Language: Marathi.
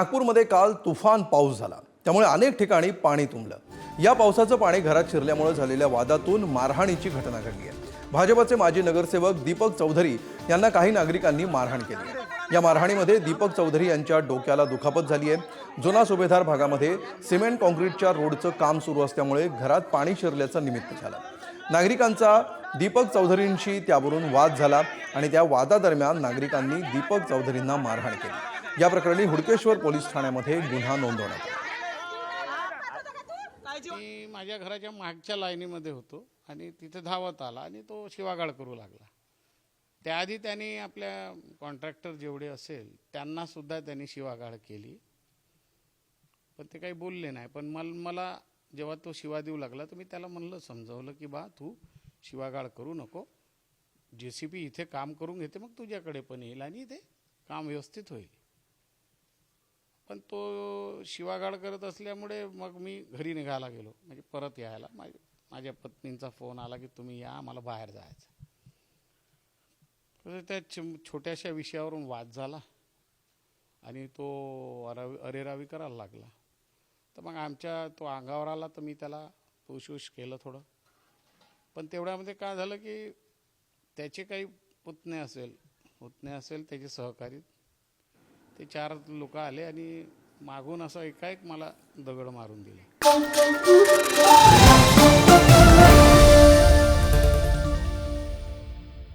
नागपूरमध्ये काल तुफान पाऊस झाला. त्यामुळे अनेक ठिकाणी पाणी तुंबलं. या पावसाचं पाणी घरात शिरल्यामुळे झालेल्या वादातून मारहाणीची घटना घडली आहे. भाजपचे माजी नगरसेवक दीपक चौधरी यांना काही नागरिकांनी मारहाण केली आहे. या मारहाणीमध्ये दीपक चौधरी यांच्या डोक्याला दुखापत झाली आहे. जुना सुभेदार भागामध्ये सिमेंट कॉन्क्रीटच्या रोडचं काम सुरू असल्यामुळे घरात पाणी शिरल्याचं निमित्त झालं. नागरिकांचा दीपक चौधरींशी त्यावरून वाद झाला आणि त्या वादादरम्यान नागरिकांनी दीपक चौधरींना मारहाण केली. या प्रकरणी हुडकेश्वर पोलीस ठाण्यामध्ये गुन्हा नोंदवण्यात आला. मी माझ्या घराच्या मागच्या लाईनीमध्ये होतो आणि तिथे धावत आला आणि तो शिवागाळ करू लागला. त्याआधी त्यांनी आपल्या कॉन्ट्रॅक्टर जेवढे असेल त्यांना सुद्धा त्यांनी शिवागाळ केली. पण ते काही बोलले नाही. पण मल मला जेव्हा तो शिवा देऊ लागला तर मी त्याला म्हणलं समजावलं की बा तू शिवागाळ करू नको. जे सी पी इथे काम करून घेते मग तुझ्याकडे पण येईल आणि इथे काम व्यवस्थित होईल. पण तो शिवागाड करत असल्यामुळे मग मी घरी निघायला गेलो. म्हणजे परत यायला. माझ्या माझ्या पत्नींचा फोन आला की तुम्ही या आम्हाला बाहेर जायचं. तर त्या छोट्याशा विषयावरून वाद झाला. आणि तो अरावी अरेरावी करायला लागला. तर मग आमच्या तो अंगावर आला तर मी त्याला पुशवुश केलं थोडं. पण तेवढ्यामध्ये काय झालं की त्याचे काही पुतणे असेल पुतणे असेल त्याचे सहकारी ते चार लोक आले आणि मागून असं एकाएक मला दगड मारून दिले.